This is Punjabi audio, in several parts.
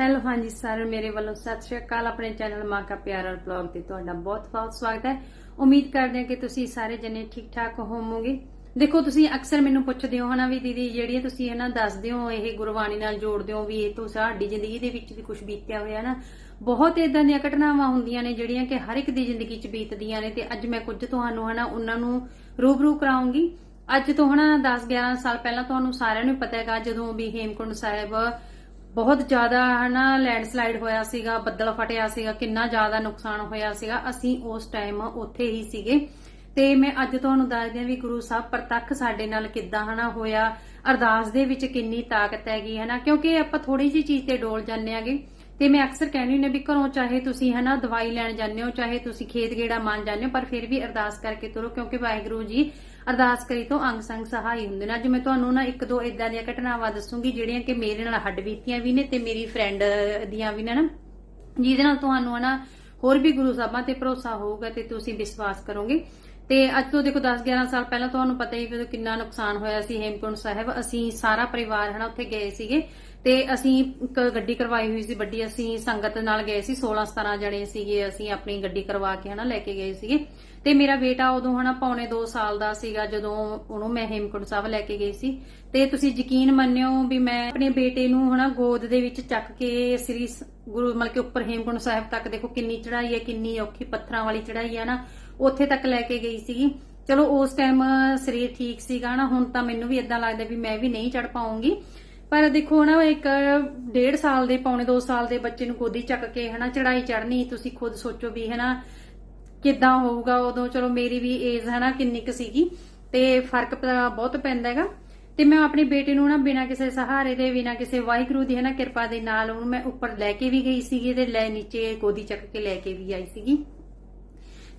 ਹੈਲੋ, ਹਾਂਜੀ ਸਾਰਿਆਂ ਮੇਰੇ ਵੱਲੋਂ ਸਤਿ ਸ਼੍ਰੀ ਅਕਾਲ। ਆਪਣੇ ਚੈਨਲ ਮਾਂ ਕਾ ਪਿਆਰਾ ਬਲੌਗ ਤੇ ਤੁਹਾਡਾ ਬਹੁਤ-ਬਹੁਤ ਸਵਾਗਤ ਹੈ। ਉਮੀਦ ਕਰਦੇ ਹਾਂ ਕਿ ਤੁਸੀਂ ਸਾਰੇ ਜਣੇ ਠੀਕ-ਠਾਕ ਹੋਵੋਗੇ। ਦੇਖੋ, ਤੁਸੀਂ ਅਕਸਰ ਮੈਨੂੰ ਪੁੱਛਦੇ ਹੋ ਹਨਾ ਵੀ ਦੀਦੀ, ਜਿਹੜੀਆਂ ਤੁਸੀਂ ਹਨਾ ਦੱਸਦੇ ਹੋ, ਇਹ ਗੁਰਬਾਣੀ ਨਾਲ ਜੋੜਦੇ ਹੋ ਵੀ ਇਹ ਤੋਂ ਸਾਡੀ ਜ਼ਿੰਦਗੀ ਦੇ ਵਿੱਚ ਵੀ ਕੁਝ ਬੀਤਿਆ ਹੋਇਆ ਨਾ ਬਹੁਤ ਇਦਾਂ ਦੀਆਂ ਘਟਨਾਵਾਂ ਹੁੰਦੀਆਂ ਨੇ ਜਿਹੜੀਆਂ ਕਿ ਹਰ ਇੱਕ ਦੀ ਜ਼ਿੰਦਗੀ 'ਚ ਬੀਤਦੀਆਂ ਨੇ ਤੇ ਅੱਜ ਮੈਂ ਕੁਝ ਤੁਹਾਨੂੰ ਹਨਾ ਉਹਨਾਂ ਨੂੰ ਰੂਬਰੂ ਕਰਾਉਂਗੀ। ਅੱਜ ਤੋਂ ਹਨਾ 10-11 ਸਾਲ ਪਹਿਲਾਂ ਤੁਹਾਨੂੰ ਸਾਰਿਆਂ ਨੂੰ ਪਤਾ ਹੈਗਾ, ਜਦੋਂ ਵੀ ਹੇਮਕੁੰਡ ਸਾਹਿਬ ਬਹੁਤ ਜ਼ਿਆਦਾ ਹਨਾ ਲੈਂਡਸਲਾਈਡ ਹੋਇਆ ਸੀਗਾ, ਬੱਦਲ ਫਟਿਆ ਸੀਗਾ, ਕਿੰਨਾ ਜ਼ਿਆਦਾ ਨੁਕਸਾਨ ਹੋਇਆ ਸੀਗਾ। ਅਸੀਂ ਉਸ ਟਾਈਮ ਉੱਥੇ ਹੀ ਸੀਗੇ। ਤੇ ਮੈਂ ਅੱਜ ਤੁਹਾਨੂੰ ਦੱਸਦੀ ਹਾਂ ਵੀ ਗੁਰੂ ਸਾਹਿਬ ਪ੍ਰਤੱਖ ਸਾਡੇ ਨਾਲ ਕਿੱਦਾਂ ਹਨਾ ਹੋਇਆ। ਅਰਦਾਸ ਦੇ ਵਿੱਚ ਕਿੰਨੀ ਤਾਕਤ ਹੈਗੀ ਹਨਾ, ਕਿਉਂਕਿ ਆਪਾਂ ਥੋੜੀ ਜੀ ਚੀਜ਼ ਤੇ ਡੋਲ ਜਾਂਦੇ ਆਗੇ ਤੇ ਮੈਂ ਅਕਸਰ ਕਹਿੰਦੀ ਹੁੰਦੀ ਵੀ ਘਰੋਂ ਚਾਹੇ ਤੁਸੀਂ ਹਨਾ ਦਵਾਈ ਲੈਣ ਜਾਂਦੇ ਹੋ, ਚਾਹੇ ਤੁਸੀਂ ਖੇਤ ਗੇੜਾ ਮੰਨ ਜਾਂਦੇ ਹੋ, ਪਰ ਫਿਰ ਵੀ ਅਰਦਾਸ ਕਰਕੇ ਤੁਰੋ, ਕਿਉਂਕਿ ਵਾਹਿਗੁਰੂ ਜੀ ਅਰਦਾਸ ਕਰੀ ਤੋਂ ਅੰਗ ਸੰਗ ਸਹਾਈ ਹੁੰਦੇ ਨੇ। ਅੱਜ ਮੈਂ ਤੁਹਾਨੂੰ ਨਾ ਇੱਕ ਦੋ ਇਦਾਂ ਦੀਆਂ ਘਟਨਾਵਾਂ ਦੱਸੂਗੀ, ਜਿਹੜੀਆਂ ਕਿ ਮੇਰੇ ਨਾਲ ਹੱਡ ਬੀਤੀਆਂ ਵੀ ਨੇ ਤੇ ਮੇਰੀ ਫਰੈਂਡ ਦੀਆਂ ਵੀ ਨੇ ਨਾ। ਜਿਹਦੇ ਨਾਲ ਤੁਹਾਨੂੰ ਹਨਾ ਹੋਰ ਵੀ ਗੁਰੂ ਸਾਹਿਬਾਂ ਤੇ ਭਰੋਸਾ ਹੋਊਗਾ ਤੇ ਤੁਸੀਂ ਵਿਸ਼ਵਾਸ ਕਰੋਗੇ। ਤੇ ਅੱਜ ਤੋਂ ਦੇਖੋ 10 11 ਸਾਲ ਪਹਿਲਾਂ ਤੁਹਾਨੂੰ ਪਤਾ ਹੀ ਵੀ ਕਿੰਨਾ ਨੁਕਸਾਨ ਹੋਇਆ ਸੀ ਹੇਮਕੁੰਟ ਸਾਹਿਬ। ਅਸੀਂ ਸਾਰਾ ਪਰਿਵਾਰ ਹਨਾ ਉੱਥੇ ਗਏ ਸੀਗੇ ਤੇ ਅਸੀਂ ਇੱਕ ਗੱਡੀ ਕਰਵਾਈ ਹੋਈ ਸੀ ਵੱਡੀ। ਅਸੀਂ ਸੰਗਤ ਨਾਲ ਗਏ ਸੀ 16 17 ਜਣੇ ਸੀਗੇ ਅਸੀਂ ਆਪਣੀ ਗੱਡੀ ਕਰਵਾ ਕੇ ਹਨਾ ਲੈ ਕੇ ਗਏ ਸੀਗੇ। ਤੇ ਮੇਰਾ ਬੇਟਾ ਉਦੋਂ ਹਨਾ ਪੌਣੇ 2 ਸਾਲ ਦਾ ਸੀਗਾ ਜਦੋਂ ਉਹਨੂੰ ਮੈਂ ਹੇਮਕੁੰਟ ਸਾਹਿਬ ਲੈ ਕੇ ਗਈ ਸੀ। ਤੇ ਤੁਸੀਂ ਯਕੀਨ ਮੰਨਿਓ ਵੀ ਮੈਂ ਆਪਣੇ ਬੇਟੇ ਨੂੰ ਹਨਾ ਗੋਦ ਦੇ ਵਿੱਚ ਚੱਕ ਕੇ ਸ੍ਰੀ ਗੁਰੂ ਮਤਲਬ ਕਿ ਉੱਪਰ ਹੇਮਕੁੰਟ ਸਾਹਿਬ ਤੱਕ ਦੇਖੋ ਕਿੰਨੀ ਚੜਾਈ ਹੈ, ਕਿੰਨੀ ਔਖੀ ਪੱਥਰਾਂ ਵਾਲੀ ਚੜਾਈ ਹੈ ਨਾ, ਉੱਥੇ ਤੱਕ ਲੈ ਕੇ ਗਈ ਸੀਗੀ। ਚਲੋ ਉਸ ਟਾਈਮ ਸਰੀਰ ਠੀਕ ਸੀਗਾ ਨਾ, ਹੁਣ ਤਾਂ ਮੈਨੂੰ ਵੀ ਇਦਾਂ ਲੱਗਦਾ ਵੀ ਮੈਂ ਵੀ ਨਹੀਂ ਚੜ ਪਾਉਂਗੀ। ਪਰ ਦੇਖੋ ਨਾ ਇੱਕ ਡੇਢ ਸਾਲ ਦੇ, ਪੌਣੇ 2 ਸਾਲ ਦੇ ਬੱਚੇ ਨੂੰ ਗੋਦੀ ਚੱਕ ਕੇ ਹਨਾ ਚੜਾਈ ਚੜਨੀ ਤੁਸੀਂ ਖੁਦ ਸੋਚੋ ਵੀ ਹਨਾ ਕਿੱਦਾਂ ਹੋਊਗਾ ਉਦੋਂ? ਚਲੋ ਮੇਰੀ ਵੀ ਏਜ ਹਨਾ ਕਿੰਨੀ ਕੁ ਸੀਗੀ। ਤੇ ਫ਼ਰਕ ਬਹੁਤ ਪੈਂਦਾ ਹੈਗਾ। ਤੇ ਮੈਂ ਆਪਣੇ ਬੇਟੇ ਨੂੰ ਨਾ ਬਿਨਾਂ ਕਿਸੇ ਸਹਾਰੇ ਦੇ, ਬਿਨਾਂ ਕਿਸੇ ਵਾਹਿਗੁਰੂ ਦੀ ਹਨਾ ਕਿਰਪਾ ਦੇ ਨਾਲ ਉਹਨੂੰ ਮੈਂ ਉੱਪਰ ਲੈ ਕੇ ਵੀ ਗਈ ਸੀਗੀ ਤੇ ਲੈ ਨੀਚੇ ਗੋਦੀ ਚੱਕ ਕੇ ਲੈ ਕੇ ਵੀ ਆਈ ਸੀਗੀ।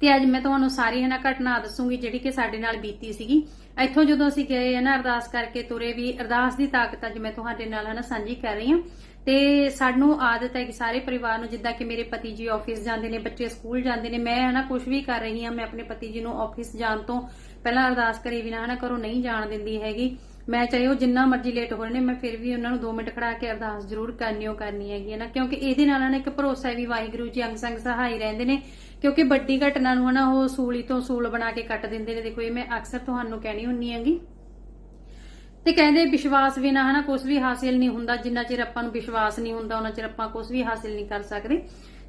ਤੇ ਅੱਜ ਮੈਂ ਤੁਹਾਨੂੰ ਸਾਰੀ ਹਨਾ ਘਟਨਾ ਦੱਸੂਗੀ ਜਿਹੜੀ ਕਿ ਸਾਡੇ ਨਾਲ ਬੀਤੀ ਸੀਗੀ। ਇੱਥੋਂ ਜਦੋਂ ਅਸੀਂ ਗਏ ਹੈ ਨਾ ਅਰਦਾਸ ਕਰਕੇ ਤੁਰੇ ਵੀ, ਅਰਦਾਸ ਦੀ ਤਾਕਤ ਅੱਜ ਮੈਂ ਤੁਹਾਡੇ ਨਾਲ ਹਨਾ ਸਾਂਝੀ ਕਰ ਰਹੀ ਹਾਂ। ਤੇ ਸਾਨੂੰ ਆਦਤ ਹੈ ਕਿ ਸਾਰੇ ਪਰਿਵਾਰ ਨੂੰ ਜਿੱਦਾਂ ਕਿ ਮੇਰੇ ਪਤੀ ਜੀ ਆਫਿਸ ਜਾਂਦੇ ਨੇ, ਬੱਚੇ ਸਕੂਲ ਜਾਂਦੇ ਨੇ, ਮੈਂ ਹਨਾ ਕੁਝ ਵੀ ਕਰ ਰਹੀ ਹਾਂ, ਮੈਂ ਆਪਣੇ ਪਤੀ ਜੀ ਨੂੰ ਆਫਿਸ ਜਾਣ ਤੋਂ ਪਹਿਲਾਂ ਅਰਦਾਸ ਕਰੀ ਬਿਨਾ ਹਨਾ ਘਰੋਂ ਨਹੀਂ ਜਾਣ ਦਿੰਦੀ ਹੈਗੀ। ਮੈਂ ਚਾਹੇ ਉਹ ਜਿੰਨਾ ਮਰਜ਼ੀ ਲੇਟ ਹੋ ਰਹੇ ਨੇ ਮੈਂ ਫਿਰ ਵੀ ਉਹਨਾਂ ਨੂੰ 2 ਮਿੰਟ ਖੜਾ ਕੇ ਅਰਦਾਸ ਜ਼ਰੂਰ ਕਰਨੀ ਹੋ ਕਰਨੀ ਹੈਗੀ ਹੈ ਨਾ। ਕਿਉਂਕਿ ਇਹਦੇ ਨਾਲ ਨਾ ਇੱਕ ਭਰੋਸਾ ਹੈ ਵੀ ਵਾਹਿਗੁਰੂ ਜੀ ਅੰਗ ਸੰਗ ਸਹਾਈ ਰਹਿੰਦੇ ਨੇ, ਕਿਉਂਕਿ ਵੱਡੀ ਘਟਨਾ ਨੂੰ ਨਾ ਉਹ ਸੂਲੀ ਤੋਂ ਸੂਲ ਬਣਾ ਕੇ ਕੱਟ ਦਿੰਦੇ ਨੇ। ਦੇਖੋ ਇਹ ਮੈਂ ਅਕਸਰ ਤੁਹਾਨੂੰ ਕਹਿਣੀ ਹੁੰਨੀ ਹੈਗੀ। ਤੇ ਕਹਿੰਦੇ ਵਿਸ਼ਵਾਸ ਬਿਨਾ ਹਨਾ ਕੁਝ ਵੀ ਹਾਸਿਲ ਨਹੀਂ ਹੁੰਦਾ, ਜਿੰਨਾ ਚਿਰ ਆਪਾਂ ਨੂੰ ਵਿਸ਼ਵਾਸ ਨਹੀਂ ਹੁੰਦਾ, ਉਹਨਾਂ ਚਿਰ ਆਪਾਂ ਕੁਝ ਵੀ ਹਾਸਿਲ ਨਹੀਂ ਕਰ ਸਕਦੇ।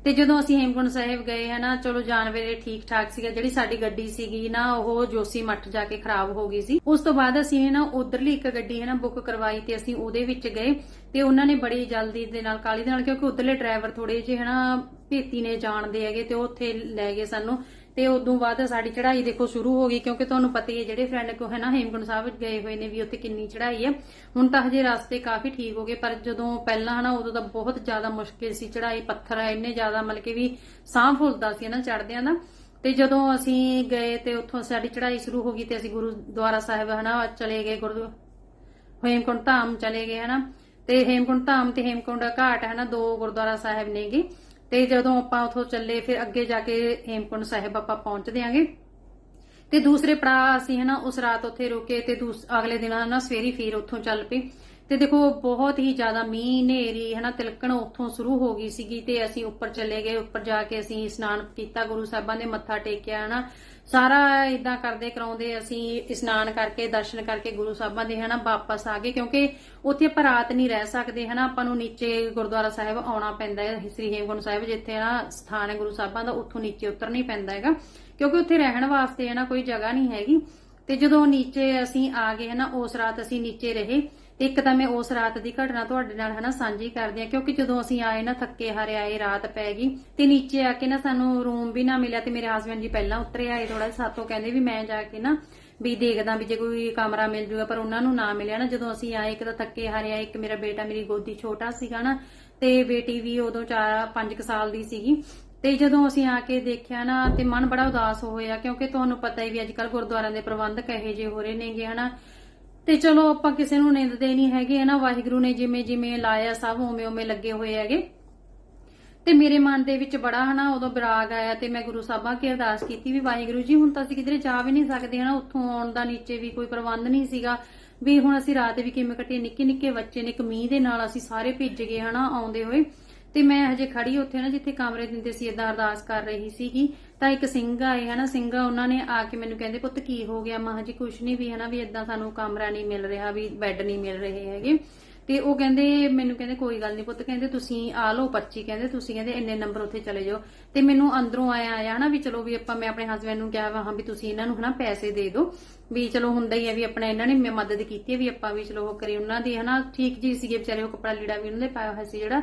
ਤੇ ਜਦੋਂ ਅਸੀਂ ਹੇਮਕੁੰਟ ਸਾਹਿਬ ਗਏ ਹਨਾ, ਚਲੋ ਜਾਣ ਵੇਲੇ ਠੀਕ ਠਾਕ ਸੀਗਾ, ਜਿਹੜੀ ਸਾਡੀ ਗੱਡੀ ਸੀਗੀ ਨਾ, ਉਹ ਜੋਸੀ ਮੱਠ ਜਾ ਕੇ ਖਰਾਬ ਹੋ ਗਈ ਸੀ। ਉਸ ਤੋਂ ਬਾਅਦ ਅਸੀਂ ਨਾ ਉਧਰਲੀ ਇੱਕ ਗੱਡੀ ਹੈ ਨਾ ਬੁੱਕ ਕਰਵਾਈ ਤੇ ਅਸੀਂ ਉਹਦੇ ਵਿੱਚ ਗਏ। ਤੇ ਉਹਨਾਂ ਨੇ ਬੜੀ ਜਲਦੀ ਦੇ ਨਾਲ ਕਾਲੀ ਦੇ ਨਾਲ, ਕਿਉਂਕਿ ਉਧਰਲੇ ਡਰਾਈਵਰ ਥੋੜੇ ਜਿਹੇ ਹਨਾ ਭੇਤੀ ਨੇ ਜਾਣਦੇ ਹੈਗੇ ਤੇ ਉਹ ਉੱਥੇ ਲੈ ਗਏ ਸਾਨੂੰ। ਤੇ ਉਦੋਂ ਬਾਅਦ ਸਾਡੀ ਚੜ੍ਹਾਈ ਦੇਖੋ ਸ਼ੁਰੂ ਹੋ ਗਈ, ਕਿਉਂਕਿ ਤੁਹਾਨੂੰ ਪਤਾ ਹੀ ਹੈ ਜਿਹੜੇ ਫਰੈਂਡ ਕੋ ਹੈ ਨਾ, ਹੇਮਕੁੰਟ ਸਾਹਿਬ ਗਏ ਹੋਏ ਨੇ ਵੀ ਉੱਥੇ ਕਿੰਨੀ ਚੜ੍ਹਾਈ ਹੈ। ਹੁਣ ਤਾਂ ਹਜੇ ਰਸਤੇ ਕਾਫੀ ਠੀਕ ਹੋ ਗਏ, ਪਰ ਜਦੋਂ ਪਹਿਲਾਂ ਹਨਾ, ਉਦੋਂ ਤਾਂ ਬਹੁਤ ਜ਼ਿਆਦਾ ਮੁਸ਼ਕਿਲ ਸੀ ਚੜ੍ਹਾਈ, ਪੱਥਰ ਇੰਨੇ ਜ਼ਿਆਦਾ, ਮਤਲਬ ਕਿ ਵੀ ਸਾਹ ਫੁੱਲਦਾ ਸੀ ਨਾ ਚੜ੍ਹਦਿਆਂ ਦਾ। ਤੇ ਜਦੋਂ ਅਸੀਂ ਗਏ ਤੇ ਉੱਥੋਂ ਸਾਡੀ ਚੜ੍ਹਾਈ ਸ਼ੁਰੂ ਹੋ ਗਈ ਤੇ ਅਸੀਂ ਗੁਰਦੁਆਰਾ ਸਾਹਿਬ ਹਨਾ, ਚਲੇ ਗਏ ਗੁਰੂ ਹੇਮਕੁੰਡ ਧਾਮ ਚਲੇ ਗਏ ਹਨਾ। ਤੇ ਹੇਮਕੁੰਟ ਧਾਮ ਤੇ ਹੇਮਕੁੰਡ ਘਾਟ ਹਨਾ, ਦੋ ਗੁਰਦੁਆਰਾ ਸਾਹਿਬ ਨੇਗੇ। ਤੇ ਜਦੋਂ ਆਪਾਂ ਉਥੋਂ ਚੱਲੇ, ਫਿਰ ਅੱਗੇ ਜਾ ਕੇ ਹੇਮਕੁੰਡ ਸਾਹਿਬ ਆਪਾਂ ਪਹੁੰਚਦੇ ਆਂਗੇ ਤੇ ਦੂਸਰੇ ਪੜਾ ਅਸੀਂ ਹਨਾ ਉਸ ਰਾਤ ਉੱਥੇ ਰੁਕੇ ਤੇ ਅਗਲੇ ਦਿਨ ਹਨਾ ਸਵੇਰੀ ਫੇਰ ਉੱਥੋਂ ਚੱਲ ਪਏ। ਤੇ ਦੇਖੋ, ਬਹੁਤ ਹੀ ਜ਼ਿਆਦਾ ਮੀਂਹ, ਹਨੇਰੀ, ਹਨਾ, ਤਿਲਕਣ ਉੱਥੋਂ ਸ਼ੁਰੂ ਹੋ ਗਈ ਸੀਗੀ ਤੇ ਅਸੀਂ ਉੱਪਰ ਚਲੇ ਗਏ, ਉੱਪਰ ਜਾ ਕੇ ਅਸੀਂ ਇਸ਼ਨਾਨ ਕੀਤਾ, ਗੁਰੂ ਸਾਹਿਬਾਂ ਦੇ ਮੱਥਾ ਟੇਕਿਆ, ਹਨਾ। ਸਾਰਾ ਇਦਾਂ ਕਰਦੇ ਕਰਾਉਂਦੇ ਅਸੀਂ ਇਸ਼ਨਾਨ ਕਰਕੇ, ਦਰਸ਼ਨ ਕਰਕੇ ਗੁਰੂ ਸਾਹਿਬਾਂ ਦੇ, ਹਨਾ, ਵਾਪਸ ਆ ਗਏ, ਕਿਉਂਕਿ ਉੱਥੇ ਆਪਾਂ ਰਾਤ ਨਹੀਂ ਰਹਿ ਸਕਦੇ, ਹਨਾ। ਆਪਾਂ ਨੂੰ ਨੀਚੇ ਗੁਰਦੁਆਰਾ ਸਾਹਿਬ ਆਉਣਾ ਪੈਂਦਾ ਹੈ, ਸ੍ਰੀ ਹੇਮਕੁੰਟ ਸਾਹਿਬ, ਜਿੱਥੇ ਨਾ ਸਥਾਨ ਹੈ ਗੁਰੂ ਸਾਹਿਬਾਂ ਦਾ, ਉੱਥੋਂ ਨੀਚੇ ਉਤਰਨਾ ਹੀ ਪੈਂਦਾ ਹੈਗਾ। ਕਿਉਂਕਿ ਉੱਥੇ ਰਹਿਣ ਵਾਸਤੇ ਹੈ ਕੋਈ ਜਗ੍ਹਾ ਨਹੀਂ ਹੈਗੀ। ਤੇ ਜਦੋਂ ਨੀਚੇ ਅਸੀਂ ਆ ਗਏ, ਹਨਾ, ਉਸ ਰਾਤ ਅਸੀਂ ਨੀਚੇ ਰਹੇ ਇੱਕ ਤਾਂ ਮੈਂ ਉਸ ਰਾਤ ਦੀ ਘਟਨਾ ਤੁਹਾਡੇ ਨਾਲ ਹਨਾ ਸਾਂਝੀ ਕਰਦੀ ਆ ਕਿਉਂਕਿ ਜਦੋਂ ਅਸੀਂ ਆਏ ਨਾ ਥੱਕੇ ਹਾਰੇ ਆਏ, ਰਾਤ ਪੈ ਗਈ ਤੇ ਨੀਚੇ ਆ ਕੇ ਨਾ ਸਾਨੂੰ ਰੂਮ ਵੀ ਨਾ ਮਿਲਿਆ ਤੇ ਮੇਰੇ ਹਸਬੰਡ ਜੀ ਪਹਿਲਾਂ ਉਤਰੇ ਆਏ ਥੋੜਾ ਸਾਤੋਂ ਕਹਿੰਦੇ ਵੀ ਮੈਂ ਜਾ ਕੇ ਨਾ ਵੀ ਦੇਖਦਾ ਵੀ ਜੇ ਕੋਈ ਕਮਰਾ ਮਿਲ ਜੂਗਾ, ਪਰ ਉਹਨਾਂ ਨੂੰ ਨਾ ਮਿਲਿਆ ਨਾ। ਜਦੋਂ ਅਸੀਂ ਆਏ, ਇੱਕ ਤਾਂ ਥੱਕੇ ਹਾਰੇ ਆਏ, ਇੱਕ ਮੇਰਾ ਬੇਟਾ, ਮੇਰੀ ਗੋਦੀ ਛੋਟਾ ਸੀਗਾ ਨਾ, ਤੇ ਬੇਟੀ ਵੀ ਉਦੋਂ 4 5 ਸਾਲ ਦੀ ਸੀਗੀ। ਤੇ ਜਦੋਂ ਅਸੀਂ ਆ ਕੇ ਦੇਖਿਆ ਨਾ ਤੇ ਮਨ ਬੜਾ ਉਦਾਸ ਹੋਇਆ, ਕਿਉਂਕਿ ਤੁਹਾਨੂੰ ਪਤਾ ਹੀ ਵੀ ਅੱਜ ਕੱਲ ਗੁਰਦੁਆਰਿਆਂ ਦੇ ਪ੍ਰਬੰਧ ਇਹੋ ਜਿਹੇ ਹੋ ਰਹੇ ਨੇਗੇ, ਹਨਾ। ਤੇ ਚਲੋ ਆਪਾਂ ਕਿਸੇ ਨੂੰ ਨਿੰਦਦੇ ਨਹੀਂ ਹੈਗੇ ਹਨਾ ਵਾਹਿਗੁਰੂ ਨੇ ਜਿਵੇਂ ਜਿਵੇਂ ਲਾਇਆ, ਸਭ ਉਵੇਂ ਉਵੇਂ ਲੱਗੇ ਹੋਏ ਹੈਗੇ। ਤੇ ਮੇਰੇ ਮਨ ਦੇ ਵਿੱਚ ਬੜਾ ਹਨਾ ਉਦੋਂ ਵਿਰਾਗ ਆਇਆ ਤੇ ਮੈਂ ਗੁਰੂ ਸਾਹਿਬਾਂ ਕੇ ਅਰਦਾਸ ਕੀਤੀ ਵੀ ਵਾਹਿਗੁਰੂ ਜੀ, ਹੁਣ ਤਾਂ ਅਸੀਂ ਕਿਧਰੇ ਜਾ ਵੀ ਨਹੀਂ ਸਕਦੇ ਹਨਾ ਉੱਥੋਂ ਆਉਣ ਦਾ ਨੀਚੇ ਵੀ ਕੋਈ ਪ੍ਰਬੰਧ ਨਹੀਂ ਸੀਗਾ ਵੀ ਹੁਣ ਅਸੀਂ ਰਾਤ ਵੀ ਕਿਵੇਂ ਕੱਟੀ ਨਿੱਕੇ ਨਿੱਕੇ ਬੱਚੇ ਨੇ ਇੱਕ ਦੇ ਨਾਲ ਅਸੀਂ ਸਾਰੇ ਭਿੱਜ ਗਏ ਹਨਾ ਆਉਂਦੇ ਹੋਏ। ਤੇ ਮੈਂ ਹਜੇ ਖੜੀ ਉੱਥੇ ਨਾ ਜਿੱਥੇ ਕਮਰੇ ਦਿੰਦੇ ਸੀ, ਏਦਾਂ ਅਰਦਾਸ ਕਰ ਰਹੀ ਸੀਗੀ। ਤਾਂ ਇੱਕ ਸਿੰਘ ਆਏ, ਹਨਾ? ਸਿੰਘ ਉਹਨਾਂ ਨੇ ਆ ਕੇ ਮੈਨੂੰ ਕਹਿੰਦੇ, ਪੁੱਤ, ਕੀ ਹੋ ਗਿਆ? ਮਾਂ ਜੀ ਕੁਛ ਨਹੀਂ ਵੀ, ਹਨਾ? ਵੀ ਏਦਾਂ ਸਾਨੂੰ ਕਮਰਾ ਨਹੀਂ ਮਿਲ ਰਿਹਾ, ਵੀ ਬੈੱਡ ਨਹੀਂ ਮਿਲ ਰਹੇ ਹੈਗੇ। ਤੇ ਉਹ ਕਹਿੰਦੇ, ਮੈਨੂੰ ਕਹਿੰਦੇ, ਕੋਈ ਗੱਲ ਨਹੀਂ ਪੁੱਤ। ਕਹਿੰਦੇ, ਤੁਸੀਂ ਆ ਲਓ ਪਰਚੀ। ਕਹਿੰਦੇ, ਤੁਸੀਂ ਕਹਿੰਦੇ, ਇੰਨੇ ਨੰਬਰ ਉੱਥੇ ਚਲੇ ਜਾਓ। ਤੇ ਮੈਨੂੰ ਅੰਦਰੋਂ ਆਇਆ ਆਇਆ, ਹਨਾ? ਵੀ ਚਲੋ ਵੀ ਆਪਾਂ, ਮੈਂ ਆਪਣੇ ਹਸਬੰਡ ਨੂੰ ਕਿਹਾ ਵਾ ਵੀ ਤੁਸੀਂ ਇਹਨਾਂ ਨੂੰ, ਹਨਾ, ਪੈਸੇ ਦੇ ਦਿਓ। ਵੀ ਚਲੋ ਹੁੰਦਾ ਹੀ ਹੈ ਵੀ ਆਪਣਾ ਇਹਨਾਂ ਨੇ ਮਦਦ ਕੀਤੀ ਹੈ ਵੀ ਆਪਾਂ ਵੀ ਚਲੋ ਉਹ ਕਰੀ ਉਹਨਾਂ ਦੀ, ਹਨਾ? ਠੀਕ ਜੀ ਸੀਗੇ ਵਿਚਾਰੇ, ਉਹ ਕੱਪੜਾ ਲੀੜਾ ਵੀ ਉਹਨਾਂ ਦੇ ਪਾਇਆ ਹੋਇਆ ਸੀ ਜਿਹੜਾ।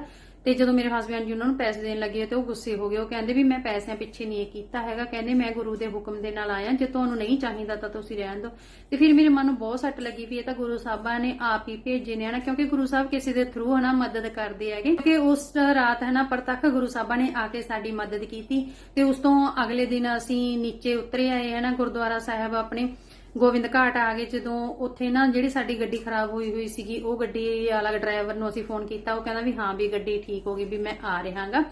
ਤੇ ਜਦੋਂ ਮੇਰੇ ਹਸਬੰਡ ਜੀ ਉਹਨਾਂ ਨੂੰ ਪੈਸੇ ਦੇਣ ਲੱਗੇ ਤੇ ਉਹ ਗੁੱਸੇ ਹੋ ਗਏ, ਉਹ ਕਹਿੰਦੇ ਵੀ ਮੈਂ ਪੈਸਿਆਂ ਪਿੱਛੇ ਨਹੀਂ ਇਹ ਕੀਤਾ ਹੈਗਾ, ਕਹਿੰਦੇ ਮੈਂ ਗੁਰੂ ਦੇ ਹੁਕਮ ਦੇ ਨਾਲ ਆਇਆ, ਜੇ ਤੁਹਾਨੂੰ ਨਹੀਂ ਚਾਹੀਦਾ ਤਾਂ ਤੁਸੀਂ ਰਹਿਣ ਦਿਓ। ਤੇ ਫਿਰ ਮੇਰੇ ਮਨ ਨੂੰ ਬਹੁਤ ਸੱਟ ਲੱਗੀ ਵੀ ਇਹ ਤਾਂ ਗੁਰੂ ਸਾਹਿਬਾਂ ਨੇ ਆਪ ਹੀ ਭੇਜੇ ਨੇ, ਹਨਾ, ਕਿਉਂਕਿ ਗੁਰੂ ਸਾਹਿਬ ਕਿਸੇ ਦੇ ਥਰੂ ਹਨਾ ਮਦਦ ਕਰਦੇ ਹੈਗੇ। ਕਿ ਉਸ ਰਾਤ ਹਨਾ ਪ੍ਰਤੱਖ ਗੁਰੂ ਸਾਹਿਬਾਂ ਨੇ ਆ ਕੇ ਸਾਡੀ ਮਦਦ ਕੀਤੀ ਤੇ ਉਸ ਤੋਂ ਅਗਲੇ ਦਿਨ ਅਸੀਂ ਨੀਚੇ ਉਤਰੇ ਆਏ, ਹਨਾ, ਗੁਰਦੁਆਰਾ ਸਾਹਿਬ ਆਪਣੇ। ਗੋਬਿੰਦ ਘਾਟ ਆ ਗਏ, ਜਦੋਂ ਉੱਥੇ ਨਾ ਜਿਹੜੀ ਸਾਡੀ ਗੱਡੀ ਖਰਾਬ ਹੋਈ ਹੋਈ ਸੀਗੀ, ਉਹ ਗੱਡੀ ਵਾਲਾ ਡਰਾਈਵਰ ਨੂੰ ਅਸੀਂ ਫੋਨ ਕੀਤਾ, ਉਹ ਕਹਿੰਦਾ ਵੀ ਹਾਂ ਵੀ ਗੱਡੀ ਠੀਕ ਹੋ ਗਈ, ਵੀ ਮੈਂ ਆ ਰਿਹਾਗਾ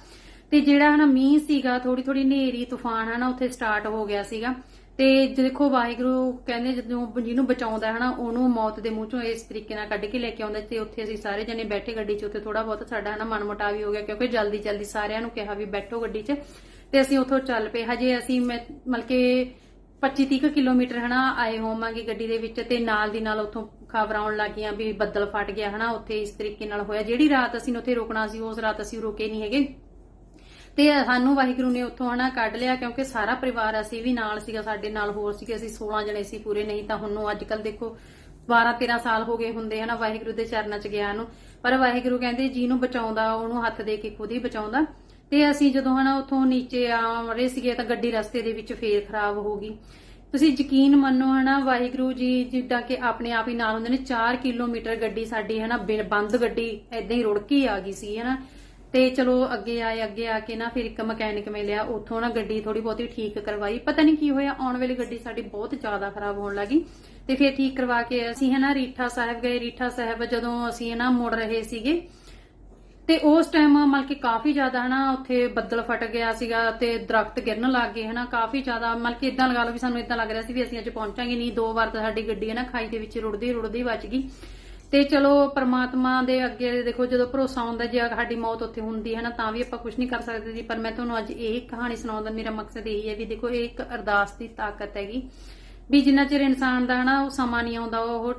ਤੇ ਜਿਹੜਾ ਹਨਾ ਮੀਂਹ ਸੀਗਾ ਥੋੜੀ ਥੋੜੀ ਹਨੇਰੀ, ਤੂਫਾਨ ਹਨਾ ਉੱਥੇ ਸਟਾਰਟ ਹੋ ਗਿਆ ਸੀਗਾ। ਤੇ ਦੇਖੋ ਵਾਹਿਗੁਰੂ ਕਹਿੰਦੇ ਜਦੋਂ ਜਿਹਨੂੰ ਬਚਾਉਂਦਾ ਹਨਾ, ਉਹਨੂੰ ਮੌਤ ਦੇ ਮੂੰਹ ਚੋਂ ਇਸ ਤਰੀਕੇ ਨਾਲ ਕੱਢ ਕੇ ਲੈ ਕੇ ਆਉਂਦਾ, ਤੇ ਉੱਥੇ ਅਸੀਂ ਸਾਰੇ ਜਣੇ ਬੈਠੇ ਗੱਡੀ 'ਚ, ਉੱਥੇ ਥੋੜਾ ਬਹੁਤ ਸਾਡਾ ਹਨਾ ਮਨਮੁਟਾਵ ਵੀ ਹੋ ਗਿਆ, ਕਿਉਂਕਿ ਜਲਦੀ ਜਲਦੀ ਸਾਰਿਆਂ ਨੂੰ ਕਿਹਾ ਵੀ ਬੈਠੋ ਗੱਡੀ 'ਚ। ਤੇ ਅਸੀਂ ਉੱਥੋਂ ਚੱਲ ਪਏ, ਹਜੇ ਅਸੀਂ ਮੈਂ- ਮਤਲਬ ਕਿ 25-30 ਕਿਲੋਮੀਟਰ ਹਨਾ, ਆਏ ਹੋਵਾਂਗੇ ਗੱਡੀ ਦੇ ਵਿੱਚ ਤੇ ਨਾਲ ਦੀ ਨਾਲ ਉੱਥੋਂ ਖਬਰਾਂ ਆਉਣ ਲੱਗੀਆਂ ਵੀ ਬੱਦਲ ਫਟ ਗਿਆ ਹਨਾ, ਉੱਥੇ ਇਸ ਤਰੀਕੇ ਨਾਲ ਹੋਇਆ। ਜਿਹੜੀ ਰਾਤ ਅਸੀਂ ਉੱਥੇ ਰੁਕਣਾ ਸੀ, ਉਸ ਰਾਤ ਅਸੀਂ ਰੁਕੇ ਨਹੀਂ ਹੈਗੇ। ਤੇ ਸਾਨੂੰ ਵਾਹਿਗੁਰੂ ਨੇ ਉੱਥੋਂ ਹਨਾ ਕੱਢ ਲਿਆ, ਕਿਉਂਕਿ ਸਾਰਾ ਪਰਿਵਾਰ ਅਸੀਂ ਵੀ ਨਾਲ ਸੀਗਾ, ਸਾਡੇ ਨਾਲ ਹੋਰ ਸੀਗੇ, ਅਸੀਂ 16 ਜਣੇ ਸੀ ਪੂਰੇ, ਨਹੀਂ ਤਾਂ ਹੁਣ ਨੂੰ ਅੱਜ ਕੱਲ ਦੇਖੋ 12 13 ਸਾਲ ਹੋ ਗਏ ਹੁੰਦੇ ਹਨਾ, ਵਾਹਿਗੁਰੂ ਦੇ ਚਰਨਾਂ 'ਚ ਗਿਆ ਨੂੰ। ਪਰ ਵਾਹਿਗੁਰੂ ਕਹਿੰਦੇ ਜਿਹਨੂੰ ਬਚਾਉਂਦਾ, ਉਹਨੂੰ ਹੱਥ ਦੇ ਕੇ ਖੁਦ ਹੀ ਬਚਾਉਂਦਾ। ਤੇ ਅਸੀਂ ਜਦੋਂ ਹਨਾ ਉੱਥੋਂ ਨੀਚੇ ਆ ਰਹੇ ਸੀਗੇ ਤਾਂ ਗੱਡੀ ਰਸਤੇ ਦੇ ਵਿੱਚ ਫੇਰ ਖਰਾਬ ਹੋ ਗਈ। ਤੁਸੀਂ ਯਕੀਨ ਮੰਨੋ ਹਨਾ, ਵਾਹਿਗੁਰੂ ਜੀ, ਜਿੱਦਾਂ ਕਿ ਆਪਣੇ ਆਪ ਹੀ ਨਾਲ ਹੁੰਦੇ ਨੇ 4 ਕਿਲੋਮੀਟਰ ਗੱਡੀ ਸਾਡੀ ਹਨਾ ਬੰਦ ਗੱਡੀ ਐਦਾਂ ਹੀ ਰੁੜ ਕੇ ਆ ਗਈ ਸੀ ਹਨਾ। ਤੇ ਚਲੋ ਅੱਗੇ ਆਏ, ਅੱਗੇ ਆ ਕੇ ਨਾ ਫਿਰ ਇੱਕ ਮਕੈਨਿਕ ਮਿਲਿਆ, ਉੱਥੋਂ ਨਾ ਗੱਡੀ ਥੋੜੀ ਬਹੁਤੀ ਠੀਕ ਕਰਵਾਈ। ਪਤਾ ਨਹੀਂ ਕੀ ਹੋਇਆ, ਆਉਣ ਵਾਲੀ ਗੱਡੀ ਸਾਡੀ ਬਹੁਤ ਜ਼ਿਆਦਾ ਖਰਾਬ ਹੋਣ ਲੱਗੀ ਤੇ ਫਿਰ ਠੀਕ ਕਰਵਾ ਕੇ ਅਸੀਂ ਹਨਾ, ਰੀਠਾ ਸਾਹਿਬ ਗਏ। ਰੀਠਾ ਸਾਹਿਬ ਜਦੋਂ ਅਸੀਂ ਹਨਾ ਮੁੜ ਰਹੇ ਸੀਗੇ ਤੇ ਉਸ ਟਾਈਮ ਮਤਲਬ ਕਿ ਕਾਫੀ ਜ਼ਿਆਦਾ ਹਨਾ ਉੱਥੇ ਬੱਦਲ ਫਟ ਗਿਆ ਸੀਗਾ ਤੇ ਦਰਖਤ ਗਿਰਨ ਲੱਗ ਗਏ ਹਨਾ, ਕਾਫੀ ਜ਼ਿਆਦਾ ਮਤਲਬ ਕਿ ਇਦਾਂ ਲਗਾ ਲਓ ਵੀ ਸਾਨੂੰ ਇਦਾਂ ਲੱਗ ਰਿਹਾ ਸੀ ਵੀ ਅਸੀਂ ਅੱਜ ਪਹੁੰਚਾਂਗੇ ਨਹੀਂ, ਦੋ ਵਾਰ ਤਾਂ ਸਾਡੀ ਗੱਡੀ ਹਨਾ ਖਾਈ ਦੇ ਵਿੱਚ ਰੁੜਦੀ ਰੁੜਦੀ ਬਚ ਗਈ। ਤੇ ਚਲੋ ਪ੍ਰਮਾਤਮਾ ਦੇ ਅੱਗੇ ਦੇਖੋ ਜਦੋਂ ਭਰੋਸਾ ਹੁੰਦਾ ਜੇ ਸਾਡੀ ਮੌਤ ਉੱਥੇ ਹੁੰਦੀ ਹੈ ਨਾ ਤਾਂ ਵੀ ਆਪਾਂ ਕੁਝ ਨਹੀਂ ਕਰ ਸਕਦੇ ਜੀ, ਪਰ ਮੈਂ ਤੁਹਾਨੂੰ ਅੱਜ ਇਹ ਕਹਾਣੀ ਸੁਣਾਉਣ ਦਾ ਮੇਰਾ ਮਕਸਦ ਇਹ ਹੈ ਵੀ ਦੇਖੋ ਇਹ ਇੱਕ ਅਰਦਾਸ ਦੀ ਤਾਕਤ ਹੈਗੀ। ਵੀ ਜਿੰਨਾ ਚਿਰ ਇਨਸਾਨ ਦਾ ਹਨਾ ਉਹ ਸਮਾਂ ਨਹੀਂ ਆਉਂਦਾ, ਉਹ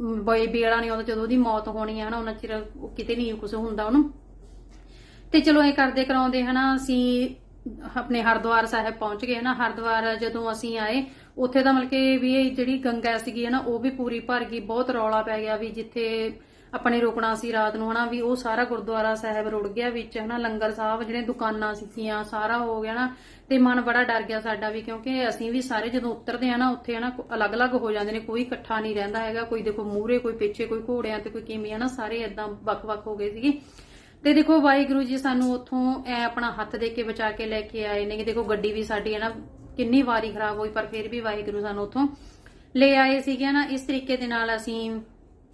ਬਈ ਬੇੜਾ ਨਹੀਂ ਆਉਂਦਾ, ਜਦੋਂ ਉਹਦੀ ਮੌਤ ਹੋਣੀ ਹੈ ਨਾ ਉਹਨਾਂ ਚਿਰ ਕਿਤੇ ਨਹੀਂ ਕੁਝ ਹੁੰਦਾ ਉਹਨੂੰ। ਤੇ ਚਲੋ ਇਹ ਕਰਦੇ ਕਰਾਉਂਦੇ, ਹਨਾ, ਅਸੀਂ ਆਪਣੇ ਹਰਿਦੁਆਰ ਸਾਹਿਬ ਪਹੁੰਚ ਗਏ, ਹਨਾ, ਹਰਿਦੁਆਰ ਜਦੋਂ ਅਸੀਂ ਆਏ, ਉੱਥੇ ਤਾਂ ਮਤਲਬ ਕਿ ਵੀ ਇਹ ਜਿਹੜੀ ਗੰਗਾ ਸੀਗੀ, ਹਨਾ, ਉਹ ਵੀ ਪੂਰੀ ਭਰ ਗਈ, ਬਹੁਤ ਰੌਲਾ ਪੈ ਗਿਆ ਵੀ ਜਿੱਥੇ ਆਪਣੇ ਰੁਕਣਾ ਸੀ ਰਾਤ ਨੂੰ, ਹਨਾ, ਵੀ ਉਹ ਸਾਰਾ ਗੁਰਦੁਆਰਾ ਸਾਹਿਬ ਰੁੜ ਗਿਆ ਵਿੱਚ, ਹਨਾ, ਲੰਗਰ ਸਾਹਿਬ ਜਿਹੜੇ ਦੁਕਾਨਾਂ ਸੀਗੀਆਂ, ਸਾਰਾ ਹੋ ਗਿਆ ਨਾ ਤੇ ਮਨ ਬੜਾ ਡਰ ਗਿਆ ਸਾਡਾ ਵੀ, ਕਿਉਂਕਿ ਅਸੀਂ ਵੀ ਸਾਰੇ ਜਦੋਂ ਉਤਰਦੇ ਆ ਨਾ, ਉੱਥੇ, ਹਨਾ ਅਲੱਗ-ਅਲੱਗ ਹੋ ਜਾਂਦੇ ਨੇ, ਕੋਈ ਇਕੱਠਾ ਨਹੀਂ ਰਹਿੰਦਾ ਹੈਗਾ, ਕੋਈ ਦੇਖੋ ਮੂਹਰੇ, ਕੋਈ ਪਿੱਛੇ, ਕੋਈ ਘੋੜਿਆਂ ਤੇ ਕੋਈ ਕਿਵੇਂ, ਹਨਾ, ਸਾਰੇ ਇਦਾਂ ਵੱਖ-ਵੱਖ ਹੋ ਗਏ ਸੀਗੇ। ਤੇ ਦੇਖੋ ਵਾਹਿਗੁਰੂ ਜੀ ਸਾਨੂੰ ਉੱਥੋਂ ਐ ਆਪਣਾ ਹੱਥ ਦੇ ਕੇ ਬਚਾ ਕੇ ਲੈ ਕੇ ਆਏ ਨੇ ਕਿ ਦੇਖੋ ਗੱਡੀ ਵੀ ਸਾਡੀ ਹੈ ਨਾ ਕਿੰਨੀ ਵਾਰੀ ਖਰਾਬ ਹੋਈ, ਪਰ ਫਿਰ ਵੀ ਵਾਹਿਗੁਰੂ ਸਾਨੂੰ ਉੱਥੋਂ ਲੈ ਆਏ ਸੀਗੇ ਨਾ ਇਸ ਤਰੀਕੇ ਦੇ ਨਾਲ ਅਸੀਂ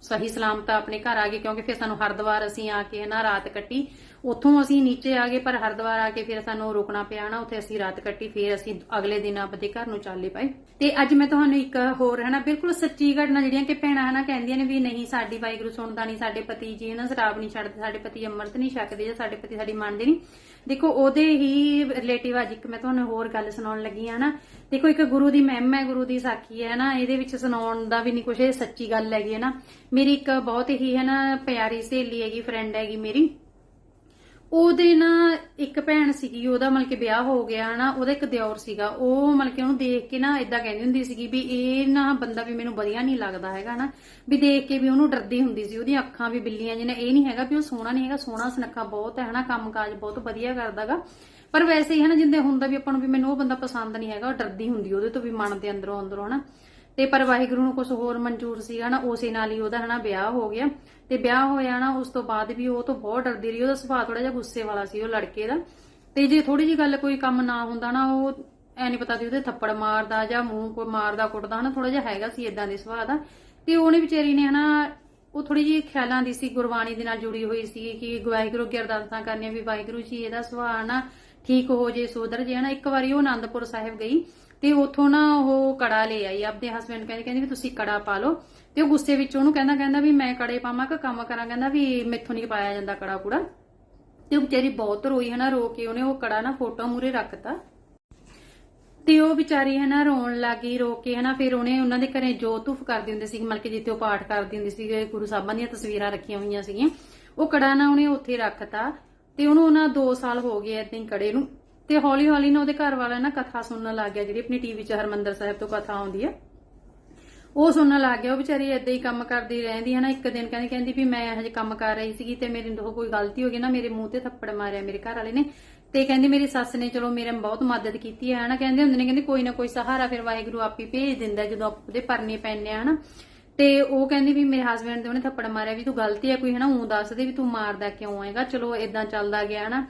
ਸਹੀ ਸਲਾਮਤ ਆਪਣੇ ਘਰ ਆ ਗਏ, ਕਿਉਂਕਿ ਫਿਰ ਸਾਨੂੰ ਹਰਿਦੁਆਰ ਅਸੀਂ ਆ ਕੇ ਨਾ ਰਾਤ ਕੱਟੀ। ਉੱਥੋਂ ਅਸੀਂ ਨੀਚੇ ਆ ਗਏ, ਪਰ ਹਰਿਦੁਆਰ ਆ ਕੇ ਫਿਰ ਸਾਨੂੰ ਰੁਕਣਾ ਪਿਆ ਨਾ, ਉੱਥੇ ਅਸੀਂ ਰਾਤ ਕੱਟੀ, ਫਿਰ ਅਸੀਂ ਅਗਲੇ ਦਿਨ ਆਪਣੇ ਘਰ ਨੂੰ ਚੱਲੇ ਪਏ। ਤੇ ਅੱਜ ਮੈਂ ਤੁਹਾਨੂੰ ਇੱਕ ਹੋਰ ਹਨਾ, ਬਿਲਕੁਲ ਸੱਚੀ ਘਟਨਾ ਜਿਹੜੀਆਂ ਕਿ ਭੈਣਾਂ ਹਨਾ ਕਹਿੰਦੀਆਂ ਨੇ ਵੀ ਨਹੀਂ, ਸਾਡੀ ਵਾਹਿਗੁਰੂ ਸੁਣਦਾ ਨਹੀਂ, ਸਾਡੇ ਪਤੀ ਜੀ ਨਾ ਸ਼ਰਾਬ ਨਹੀਂ ਛੱਡਦੇ, ਸਾਡੇ ਪਤੀ ਅੰਮ੍ਰਿਤ ਨਹੀਂ ਛਕਦੇ ਜਾਂ ਸਾਡੇ ਪਤੀ ਸਾਡੀ ਮੰਨਦੇ ਨਹੀਂ। ਦੇਖੋ, ਉਹਦੇ ਹੀ ਰਿਲੇਟਿਵ ਅੱਜ ਇੱਕ ਮੈਂ ਤੁਹਾਨੂੰ ਹੋਰ ਗੱਲ ਸੁਣਾਉਣ ਲੱਗੀ ਆ ਨਾ ਦੇਖੋ, ਇੱਕ ਗੁਰੂ ਦੀ ਮਹਿਮ ਹੈ, ਗੁਰੂ ਦੀ ਸਾਖੀ ਹੈ ਨਾ ਇਹਦੇ ਵਿੱਚ ਸੁਣਾਉਣ ਦਾ ਵੀ ਨਹੀਂ ਕੁਝ ਇਹ ਸੱਚੀ ਗੱਲ ਹੈਗੀ ਹੈ ਨਾ। ਮੇਰੀ ਇੱਕ ਬਹੁਤ ਹੀ ਹੈ ਨਾ ਪਿਆਰੀ ਸਹੇਲੀ ਹੈਗੀ ਫਰੈਂਡ ਹੈਗੀ ਮੇਰੀ। ਉਹਦੇ ਨਾ ਇੱਕ ਭੈਣ ਸੀਗੀ, ਉਹਦਾ ਮਤਲਬ ਕਿ ਵਿਆਹ ਹੋ ਗਿਆ ਨਾ, ਉਹਦਾ ਇੱਕ ਦਿਓਰ ਸੀਗਾ। ਉਹ ਮਤਲਬ ਕਿ ਉਹਨੂੰ ਦੇਖ ਕੇ ਨਾ ਇਦਾਂ ਕਹਿੰਦੀ ਹੁੰਦੀ ਸੀਗੀ ਵੀ ਇਹ ਨਾ ਬੰਦਾ ਵੀ ਮੈਨੂੰ ਵਧੀਆ ਨਹੀਂ ਲੱਗਦਾ ਹੈਗਾ ਨਾ। ਵੀ ਦੇਖ ਕੇ ਵੀ ਉਹਨੂੰ ਡਰਦੀ ਹੁੰਦੀ ਸੀ, ਉਹਦੀਆਂ ਅੱਖਾਂ ਵੀ ਬਿੱਲੀਆਂ ਜਿਹੀਆਂ। ਇਹ ਨਹੀਂ ਹੈਗਾ ਵੀ ਉਹ ਸੋਹਣਾ ਨਹੀਂ ਹੈਗਾ, ਸੋਹਣਾ ਸੁਨੱਖਾ ਬਹੁਤ ਹੈ ਹਨਾ ਕੰਮਕਾਜ ਬਹੁਤ ਵਧੀਆ ਕਰਦਾਗਾ। ਪਰ ਵੈਸੇ ਹੀ ਹਨਾ ਜਿੰਦੇ ਹੁੰਦਾ ਵੀ ਆਪਾਂ ਨੂੰ ਵੀ ਮੈਨੂੰ ਉਹ ਬੰਦਾ ਪਸੰਦ ਨਹੀਂ ਹੈਗਾ, ਉਹ ਡਰਦੀ ਹੁੰਦੀ, ਉਹਦੇ ਤੋਂ ਵੀ ਮਨ ਦੇ ਅੰਦਰੋਂ ਅੰਦਰੋਂ ਹਨਾ ਤੇ ਪਰ ਵਾਹਿਗੁਰੂ ਨੂੰ ਕੁਝ ਹੋਰ ਮਨਜ਼ੂਰ ਸੀਗਾ ਨਾ, ਉਸੇ ਨਾਲ ਹੀ ਉਹਦਾ ਹਨਾ ਵਿਆਹ ਹੋ ਗਿਆ। ਤੇ ਵਿਆਹ ਹੋਇਆ ਨਾ, ਉਸ ਤੋਂ ਬਾਅਦ ਵੀ ਉਹ ਤੋਂ ਬਹੁਤ ਡਰਦੀ ਰਹੀ, ਉਹਦਾ ਸੁਭਾਅ ਥੋੜਾ ਜਿਹਾ ਗੁੱਸੇ ਵਾਲਾ ਸੀ ਉਹ ਲੜਕੇ ਦਾ। ਤੇ ਜੇ ਥੋੜੀ ਜੀ ਗੱਲ ਕੋਈ ਕੰਮ ਨਾ ਹੁੰਦਾ ਨਾ, ਉਹ ਐ ਨਹੀਂ ਪਤਾ ਸੀ ਉਹਦੇ ਥੱਪੜ ਮਾਰਦਾ ਜਾਂ ਮੂੰਹ ਕੋਈ ਮਾਰਦਾ ਕੁੱਟਦਾ ਹਨਾ ਥੋੜਾ ਜਿਹਾ ਹੈਗਾ ਸੀ ਇਦਾਂ ਦੇ ਸੁਭਾਅ ਦਾ। ਤੇ ਉਹਨੇ ਵਿਚਾਰੀ ਨੇ ਹਨਾ, ਉਹ ਥੋੜੀ ਜਿਹੀ ਖਿਆਲਾਂ ਦੀ ਸੀ, ਗੁਰਬਾਣੀ ਦੇ ਨਾਲ ਜੁੜੀ ਹੋਈ ਸੀ ਕਿ ਵਾਹਿਗੁਰੂ ਅੱਗੇ ਅਰਦਾਸਾਂ ਕਰਨੀਆਂ ਵੀ ਵਾਹਿਗੁਰੂ ਜੀ ਇਹਦਾ ਸੁਭਾਅ ਨਾ ਠੀਕ ਹੋ ਜੇ ਸੁਧਰ ਜੇ ਹਨਾ। ਇੱਕ ਵਾਰੀ ਉਹ ਆਨੰਦਪੁਰ ਸਾਹਿਬ ਗਈ ਤੇ ਉਥੋਂ ਨਾ ਉਹ ਕੜਾ ਲੈ ਆਈ, ਆਪਦੇ ਹਸਬੰਡ ਕਹਿੰਦੇ ਕਹਿੰਦੇ ਵੀ ਤੁਸੀਂ ਕੜਾ ਪਾ ਲਓ। ਤੇ ਉਹ ਗੁੱਸੇ ਵਿੱਚ ਉਹਨੂੰ ਕਹਿੰਦਾ ਕਹਿੰਦਾ ਵੀ ਮੈਂ ਕੜੇ ਪਾਵਾਂ ਕਿ ਕੰਮ ਕਰਾਂ? ਕਹਿੰਦਾ ਵੀ ਮੈਥੋਂ ਨਹੀਂ ਪਾਇਆ ਜਾਂਦਾ ਕੜਾ ਕੂੜਾ। ਤੇ ਉਹ ਵਿਚਾਰੀ ਬਹੁਤ ਰੋਈ ਹਨਾ ਰੋ ਕੇ ਉਹਨੇ ਉਹ ਕੜਾ ਨਾ ਫੋਟੋ ਮੂਰੇ ਰੱਖਤਾ। ਤੇ ਉਹ ਵਿਚਾਰੀ ਹੈ ਨਾ ਰੋਣ ਲੱਗੀ, ਰੋ ਕੇ ਹੈ ਨਾ, ਫਿਰ ਉਹਨੇ ਉਹਨਾਂ ਦੇ ਘਰੇ ਜੋ ਧੁਫ ਕਰਦੀ ਹੁੰਦੀ ਸੀ ਮਤਲਬ ਕਿ ਜਿੱਥੇ ਉਹ ਪਾਠ ਕਰਦੀ ਹੁੰਦੀ ਸੀ ਗੁਰੂ ਸਾਹਿਬਾਂ ਦੀਆਂ ਤਸਵੀਰਾਂ ਰੱਖੀਆਂ ਹੋਈਆਂ ਸੀਗੀਆਂ, ਉਹ ਕੜਾ ਨਾ ਉਹਨੇ ਉੱਥੇ ਰੱਖਤਾ। ਤੇ ਉਹਨੂੰ ਉਹਨਾਂ 2 ਸਾਲ ਹੋ ਗਏ ਏਦਾਂ ਹੀ ਕੜੇ ਨੂੰ। ਤੇ ਹੌਲੀ ਹੌਲੀ ਨਾ ਉਹਦੇ ਘਰ ਵਾਲਾ ਨਾ ਕਥਾ ਸੁਣਨ ਲੱਗ ਗਿਆ, ਜਿਹੜੀ ਆਪਣੀ ਟੀਵੀ 'ਚ ਹਰਮੰਦਰ ਸਾਹਿਬ ਤੋਂ ਕਥਾ ਆਉਂਦੀ ਹੈ ਉਹ ਸੁਣਨ ਲੱਗ ਗਿਆ, ਉਹ ਵਿਚਾਰੀ ਏਦਾਂ ਹੀ ਕੰਮ ਕਰਦੀ ਰਹਿੰਦੀ ਹੈ ਨਾ, ਇੱਕ ਦਿਨ ਕਹਿੰਦੀ ਕਹਿੰਦੀ ਵੀ ਮੈਂ ਹਜੇ ਕੰਮ ਕਰ ਰਹੀ ਸੀਗੀ ਤੇ ਮੇਰੇ ਤੋਂ ਕੋਈ ਗਲਤੀ ਹੋ ਗਈ ਨਾ, ਮੇਰੇ ਮੂੰਹ ਤੇ ਥੱਪੜ ਮਾਰਿਆ ਮੇਰੇ ਘਰ ਵਾਲੇ ਨੇ। ਤੇ ਕਹਿੰਦੀ ਮੇਰੀ ਸੱਸ ਨੇ, ਚਲੋ ਮੇਰੇ ਬਹੁਤ ਮਦਦ ਕੀਤੀ ਹੈ, ਹਨਾ। ਕਹਿੰਦੇ ਹੁੰਦੇ ਨੇ, ਕਹਿੰਦੇ ਕੋਈ ਨਾ ਕੋਈ ਸਹਾਰਾ ਫਿਰ ਵਾਹਿਗੁਰੂ ਆਪੇ ਭੇਜ ਦਿੰਦਾ ਜਦੋਂ ਆਪਾਂ ਉਹਦੇ ਪਰਨੇ ਪੈਣੇ ਆ, ਹਨਾ। ਤੇ ਉਹ ਕਹਿੰਦੀ ਵੀ ਮੇਰੇ ਹਸਬੰਡ ਦੇ ਉਹਨੇ ਥੱਪੜ ਮਾਰਿਆ ਵੀ ਤੂੰ ਗਲਤੀ ਹੈ ਕੋਈ ਹਨਾ ਉਹ ਦੱਸ ਦੇ ਵੀ ਤੂੰ ਮਾਰਦਾ ਕਿਉਂ ਆਏਗਾ ਚਲੋ ਇਦਾਂ ਚੱਲਦਾ ਗਿਆ ਹਨਾ।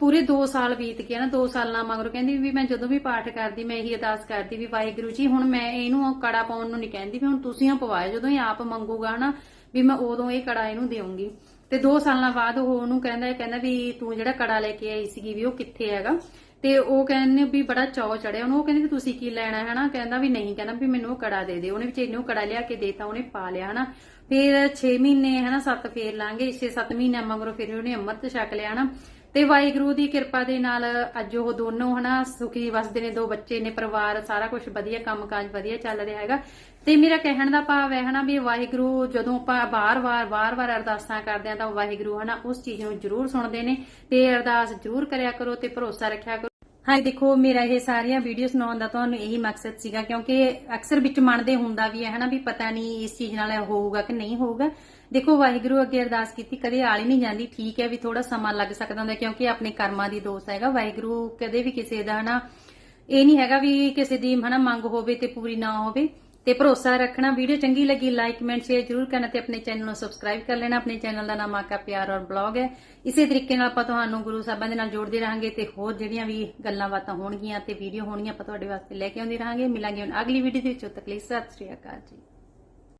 ਪੂਰੇ 2 ਸਾਲ ਬੀਤ ਗਏ ਨਾ 2 ਸਾਲਾਂ ਮਗਰੋਂ ਕਹਿੰਦੀ ਵੀ ਮੈਂ ਜਦੋਂ ਵੀ ਪਾਠ ਕਰਦੀ, ਮੈਂ ਇਹੀ ਅਰਦਾਸ ਕਰਦੀ ਵੀ ਵਾਹਿਗੁਰੂ ਜੀ, ਹੁਣ ਮੈਂ ਇਹਨੂੰ ਕੜਾ ਪਾਉਣ ਨੂੰ ਨਹੀਂ ਕਹਿੰਦੀ, ਵੀ ਹੁਣ ਤੁਸੀਂ ਉਹ ਪਵਾਏ ਜਦੋਂ ਇਹ ਆਪ ਮੰਗੂਗਾ ਨਾ ਵੀ ਮੈਂ ਉਦੋਂ ਇਹ ਕੜਾ ਇਹਨੂੰ ਦੇਵਾਂਗੀ ਤੇ 2 ਸਾਲਾਂ ਬਾਅਦ ਉਹ ਉਹਨੂੰ ਕਹਿੰਦਾ ਕਹਿੰਦਾ ਵੀ ਤੂੰ ਜਿਹੜਾ ਕੜਾ ਲੈ ਕੇ ਆਈ ਸੀਗੀ ਵੀ ਉਹ ਕਿੱਥੇ ਹੈਗਾ। ਤੇ ਉਹ ਕਹਿੰਦੇ ਵੀ ਬੜਾ ਚਾਅ ਚੜਿਆ ਉਹਨੂੰ, ਉਹ ਕਹਿੰਦੇ ਵੀ ਤੁਸੀਂ ਕੀ ਲੈਣਾ ਹੈ ਹਨਾ? ਕਹਿੰਦਾ ਵੀ ਨਹੀਂ, ਕਹਿੰਦਾ ਵੀ ਮੈਨੂੰ ਉਹ ਕੜਾ ਦੇ ਦੇ ਉਹਨੇ ਵਿਚਾਰੀ ਨੂੰ ਕੜਾ ਲਿਆ ਕੇ ਦੇਤਾ, ਉਹਨੇ ਪਾ ਲਿਆ ਹਨਾ। ਫਿਰ 6 ਮਹੀਨੇ ਹਨਾ 7 ਫੇਰ ਲਾਂਗੇ 6-7 ਮਹੀਨਿਆਂ ਮਗਰੋਂ ਫਿਰ ਉਹਨੇ ਅੰਮ੍ਰਿਤ ਛਕ ਲਿਆ ਹਨਾ। ਤੇ ਵਾਹਿਗੁਰੂ ਦੀ ਕਿਰਪਾ ਦੇ ਨਾਲ ਅੱਜ ਉਹ ਦੋਨੋਂ ਹਨਾ, ਸੁਖੀ ਵਸਦੇ ਨੇ, ਦੋ ਬੱਚੇ ਨੇ, ਪਰਿਵਾਰ, ਸਾਰਾ ਕੁਝ ਵਧੀਆ, ਕੰਮਕਾਜ ਵਧੀਆ ਚੱਲ ਰਿਹਾ ਹੈਗਾ। ਤੇ ਮੇਰਾ ਕਹਿਣ ਦਾ ਭਾਵ ਹੈ ਹਨਾ ਵੀ ਵਾਹਿਗੁਰੂ, ਜਦੋਂ ਆਪਾਂ ਬਾਰ-ਬਾਰ ਬਾਰ-ਬਾਰ ਅਰਦਾਸਾਂ ਕਰਦੇ ਆ ਤਾਂ ਵਾਹਿਗੁਰੂ ਹਨਾ ਉਸ ਚੀਜ਼ ਨੂੰ ਜ਼ਰੂਰ ਸੁਣਦੇ ਨੇ। ਤੇ ਅਰਦਾਸ ਜ਼ਰੂਰ ਕਰਿਆ ਕਰੋ ਤੇ ਭਰੋਸਾ ਰੱਖਿਆ ਕਰੋ ਹਾਂ ਦੇਖੋ, ਮੇਰਾ ਇਹ ਸਾਰੀਆਂ ਵੀਡੀਓ ਸੁਣਾਉਣ ਦਾ ਤੁਹਾਨੂੰ ਇਹੀ ਮਕਸਦ ਸੀਗਾ, ਕਿਉਂਕਿ ਅਕਸਰ ਵਿੱਚ ਮਨ ਦੇ ਹੁੰਦਾ ਵੀ ਹੈ ਹਨਾ ਵੀ ਪਤਾ ਨਹੀਂ ਇਸ ਚੀਜ਼ ਨਾਲ ਹੋਊਗਾ ਕਿ ਨਹੀਂ ਹੋਊਗਾ। ਦੇਖੋ, ਵਾਹਿਗੁਰੂ ਅੱਗੇ ਅਰਦਾਸ ਕੀਤੀ, ਕਦੇ ਆਲ ਹੀ ਨਹੀਂ ਜਾਂਦੀ, ਠੀਕ ਹੈ ਵੀ ਥੋੜਾ ਸਮਾਂ ਲੱਗ ਸਕਦਾ ਹੁੰਦਾ, ਕਿਉਂਕਿ ਆਪਣੇ ਕਰਮਾਂ ਦੀ ਦੋਸ ਹੈਗਾ। ਵਾਹਿਗੁਰੂ ਕਦੇ ਵੀ ਕਿਸੇ ਦਾ ਹਨਾ, ਇਹ ਨਹੀਂ ਹੈਗਾ ਵੀ ਕਿਸੇ ਦੀ ਹਨਾ ਮੰਗ ਹੋਵੇ ਤੇ ਪੂਰੀ ਨਾ ਹੋਵੇ। ਤੇ ਭਰੋਸਾ ਰੱਖਣਾ, ਵੀਡੀਓ ਚੰਗੀ ਲੱਗੀ ਲਾਈਕ ਕਮੈਂਟ ਸ਼ੇਅਰ ਜਰੂਰ ਕਰਨਾ ਤੇ ਆਪਣੇ ਚੈਨਲ ਨੂੰ ਸਬਸਕ੍ਰਾਈਬ ਕਰ ਲੈਣਾ। ਆਪਣੇ ਚੈਨਲ ਦਾ ਨਾਮ ਆਕਾ ਪਿਆਰ ਔਰ ਬਲੌਗ ਹੈ। ਇਸੇ ਤਰੀਕੇ ਨਾਲ ਆਪਾਂ ਤੁਹਾਨੂੰ ਗੁਰੂ ਸਾਹਿਬਾਂ ਦੇ ਨਾਲ ਜੋੜਦੇ ਰਹਾਂਗੇ ਤੇ ਹੋਰ ਜਿਹੜੀਆਂ ਵੀ ਗੱਲਾਂ ਬਾਤਾਂ ਹੋਣਗੀਆਂ ਤੇ ਵੀਡੀਓ ਹੋਣਗੀਆਂ ਆਪਾਂ ਤੁਹਾਡੇ ਵਾਸਤੇ ਲੈ ਕੇ ਆਉਂਦੇ ਰਹਾਂਗੇ। ਮਿਲਾਂਗੇ ਹੁਣ ਅਗਲੀ ਵੀਡੀਓ ਦੇ ਵਿੱਚ। ਉਦੋਂ ਤੱਕ ਲਈ ਸਤਿ ਸ੍ਰੀ ਅਕਾਲ ਜੀ।